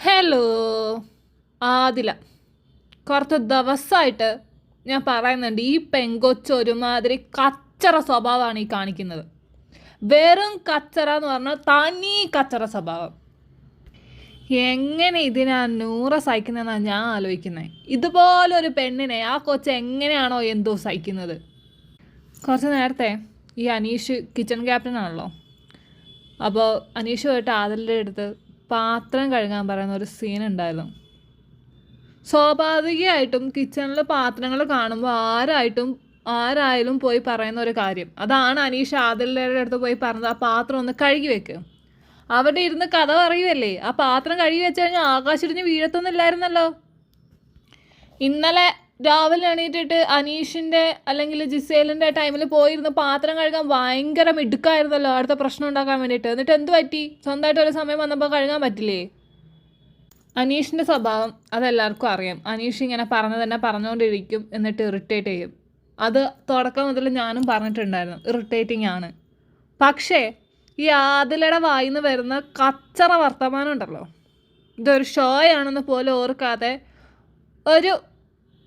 Hello Adila കുറച്ച് ദിവസമായിട്ട് ഞാൻ പറയുന്നുണ്ട് ഈ പെങ്കൊച്ച് ഒരുമാതിരി കച്ചറ സ്വഭാവമാണ് ഈ കാണിക്കുന്നത്. വെറും കച്ചറ എന്ന് പറഞ്ഞാൽ തനി കച്ചറ സ്വഭാവം. എങ്ങനെ ഇതിനാ നൂറ സഹിക്കുന്നതെന്നാണ് ഞാൻ ആലോചിക്കുന്നത് ഇതുപോലൊരു പെണ്ണിനെ ആ കൊച്ച് എങ്ങനെയാണോ എന്തോ സഹിക്കുന്നത്? കുറച്ച് നേരത്തെ ഈ അനീഷ് കിച്ചൺ ക്യാപ്റ്റനാണല്ലോ അപ്പോൾ അനീഷ് പോയിട്ട് ആദലിന്റെ അടുത്ത് പാത്രം കഴുകാൻ പറയുന്ന ഒരു സീൻ ഉണ്ടായിരുന്നു. സ്വാഭാവികമായിട്ടും കിച്ചണിൽ പാത്രങ്ങൾ കാണുമ്പോൾ ആരായിട്ടും ആരായാലും പോയി പറയുന്ന ഒരു കാര്യം. അതാണ് അനീഷ് ആദലിന്റെ അടുത്ത് പോയി പറഞ്ഞത് ആ പാത്രം ഒന്ന് കഴുകി വെക്ക്. അവിടെ ഇരുന്ന് കഥ പറയുമല്ലേ ആ പാത്രം കഴുകി വെച്ച് കഴിഞ്ഞാൽ ആകാശിടിഞ്ഞ് വീഴത്തൊന്നുമില്ലായിരുന്നല്ലോ ഇന്നലെ രാവിലെ എണീറ്റിട്ട് അനീഷിന്റെ അല്ലെങ്കിൽ ജിസേലിന്റെ ടൈമിൽ പോയിരുന്ന് പാത്രം കഴുകാൻ ഭയങ്കര മിടുക്കായിരുന്നല്ലോ അടുത്ത പ്രശ്നം ഉണ്ടാക്കാൻ വേണ്ടിയിട്ട്. എന്നിട്ട് എന്ത് പറ്റി? സ്വന്തമായിട്ട് ഒരു സമയം വന്നപ്പോൾ കഴുകാൻ പറ്റില്ലേ? അനീഷിന്റെ സ്വഭാവം അതെല്ലാവർക്കും അറിയാം. അനീഷ് ഇങ്ങനെ പറഞ്ഞു തന്നെ പറഞ്ഞുകൊണ്ടിരിക്കും എന്നിട്ട് ഇറിറ്റേറ്റ് ചെയ്യും. അത് തുടക്കം മുതൽ ഞാനും പറഞ്ഞിട്ടുണ്ടായിരുന്നു ഇറിറ്റേറ്റിംഗ് ആണ്. പക്ഷേ ഈ ആദിലയുടെ നിന്ന് വരുന്ന കച്ചറ വർത്തമാനം ഉണ്ടല്ലോ. ഇതൊരു ഷോ ആണെന്ന് പോലും ഓർക്കാതെ ഒരു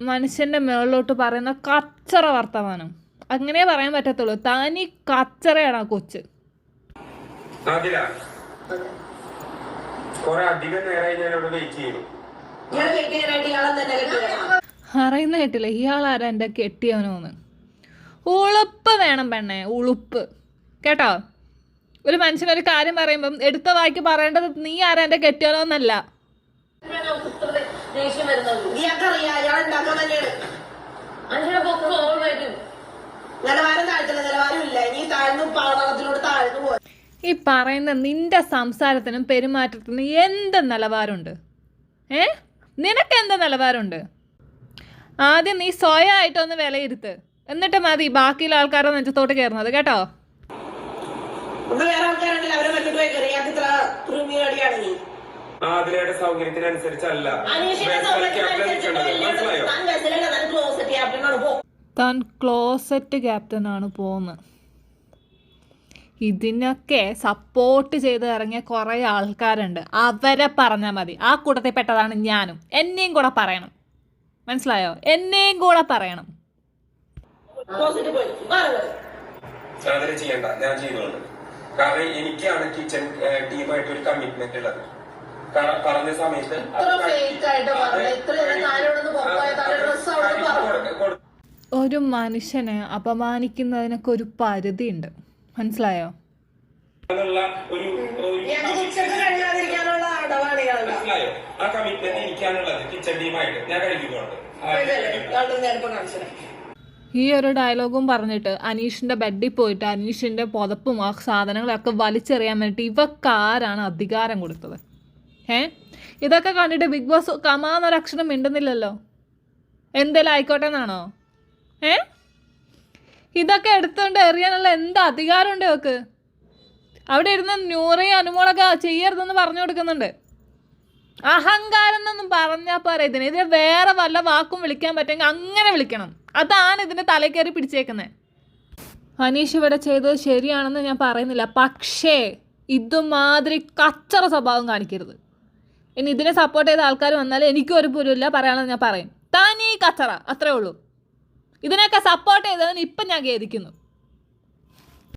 മനുഷ്യന്റെ മുകളിലോട്ട് പറയുന്ന കച്ചറ വർത്തമാനം. അങ്ങനെ പറയാൻ പറ്റത്തുള്ളൂ. തനി കച്ചറയാണ് ആ കൊച്ച്. അറിയുന്ന കേട്ടില്ല? ഇയാളാരാ എന്റെ കെട്ടിയവനോന്ന്? ഉളുപ്പ് വേണം പെണ്ണേ ഉളുപ്പ്. കേട്ടോ? ഒരു മനുഷ്യനൊരു കാര്യം പറയുമ്പം എടുത്ത വായിക്ക് പറയേണ്ടത് നീ ആരാ എന്റെ കെട്ടിയവനോന്നല്ല. ദേഷ്യം വരുന്നത്. ഇയാൾക്കറിയാം അയാൾ ഉണ്ടാക്കാൻ തന്നെയാണ്. അങ്ങനെ പൊക്കോ വരും. നിലവാരം താഴ്ത്തില്ല നിലവാരം ഇല്ല. ഇനി താഴ്ന്നു പാതകത്തിലൂടെ താഴ്ന്നു പോയി ഈ പറയുന്ന നിന്റെ സംസാരത്തിനും പെരുമാറ്റത്തിനും എന്ത് നിലവാരമുണ്ട്? ഏ? നിനക്ക് എന്ത് നിലവാരമുണ്ട്? ആദ്യം നീ സ്വയമായിട്ടൊന്ന് വിലയിരുത്ത്. എന്നിട്ട് മതി ബാക്കിയുള്ള ആൾക്കാരെ നെഞ്ചത്തോട്ട് കയറുന്നത് കേട്ടോ? വേറെ ആൾക്കാരുണ്ടല്ലോ അവരെ മറ്റോട്ട് പോയി കയറി ഇത്ര പ്രീമിയം അടിയാണെങ്കിൽ ആദിലയുടെ സൗകര്യത്തിനനുസരിച്ചല്ല. താൻ ക്ലോസറ്റ് ക്യാപ്റ്റനാണ് പോകുന്നത് ഇതിനൊക്കെ സപ്പോർട്ട് ചെയ്ത് ഇറങ്ങിയ കുറേ ആൾക്കാരുണ്ട്. അവരെ പറഞ്ഞാൽ മതി. ആ കൂട്ടത്തിൽ പെട്ടതാണ് ഞാനും. എന്നെയും കൂടെ പറയണം. മനസ്സിലായോ? എന്നെയും കൂടെ പറയണം. ചെയ്യണ്ട. ഞാൻ ചെയ്തോളൂ. കാരണം എനിക്കാണ് കിച്ചൺ ടീമായിട്ട് ഒരു കമ്മിറ്റ്മെന്റ് ഉള്ളത്. പറഞ്ഞ സമയത്ത് ഒരു മനുഷ്യനെ അപമാനിക്കുന്നതിനൊക്കെ ഒരു പരിധിയുണ്ട്. മനസ്സിലായോ? എന്നുള്ള ഒരു ഒരു ഇയാൾക്ക് കിച്ചൺ അടവാണ് മനസ്സിലായോ? ആ കമ്മിറ്റ്മെന്റ് എനിക്കാണുള്ളത് കിച്ചൺ ടീമായിട്ട് ഞാൻ കഴിക്കുന്നുണ്ട് ഇയാളുടെ ഈ ഒരു ഡയലോഗും പറഞ്ഞിട്ട് അനീഷിന്റെ ബെഡിൽ പോയിട്ട് അനീഷിന്റെ പുതപ്പും ആ സാധനങ്ങളൊക്കെ വലിച്ചെറിയാൻ വേണ്ടിയിട്ട് ഇവക്കാരാണ് അധികാരം കൊടുത്തത്. ഏ ഇതൊക്കെ കണ്ടിട്ട് ബിഗ് ബോസ് കമാന്നൊരക്ഷരം മിണ്ടുന്നില്ലല്ലോ. എന്തേലും ആയിക്കോട്ടെ എന്നാണോ ഏ ഇതൊക്കെ എടുത്തുകൊണ്ട് എറിയാനുള്ള എന്ത് അധികാരമുണ്ട് ഇവക്ക്? അവിടെ ഇരുന്ന് ന്യൂറയും അനുമോളൊക്കെ ചെയ്യരുതെന്ന് പറഞ്ഞു കൊടുക്കുന്നുണ്ട്. അഹങ്കാരം എന്നൊന്നും പറഞ്ഞാൽ പോരാ ഇതിന്. ഇതിന് വേറെ വല്ല വാക്കും വിളിക്കാൻ പറ്റുമെങ്കിൽ അങ്ങനെ വിളിക്കണം. അതാണ് ഇതിന്റെ തലയിൽ പിടിച്ചേക്കുന്നത് അനീഷ് ഇവിടെ ചെയ്തത് ശരിയാണെന്ന് ഞാൻ പറയുന്നില്ല. പക്ഷേ ഇതുമാതിരി കച്ചറ സ്വഭാവം കാണിക്കരുത്. ഇനി ഇതിനെ സപ്പോർട്ട് ചെയ്ത ആൾക്കാർ വന്നാൽ എനിക്കും ഒരു പുരുല്ല പറയാനുള്ളത് ഞാൻ പറയും. താനീ കച്ചറ അത്രേ ഉള്ളൂ. ഇതിനൊക്കെ സപ്പോർട്ട് ചെയ്തതിന് ഇപ്പം ഞാൻ ഖേദിക്കുന്നു.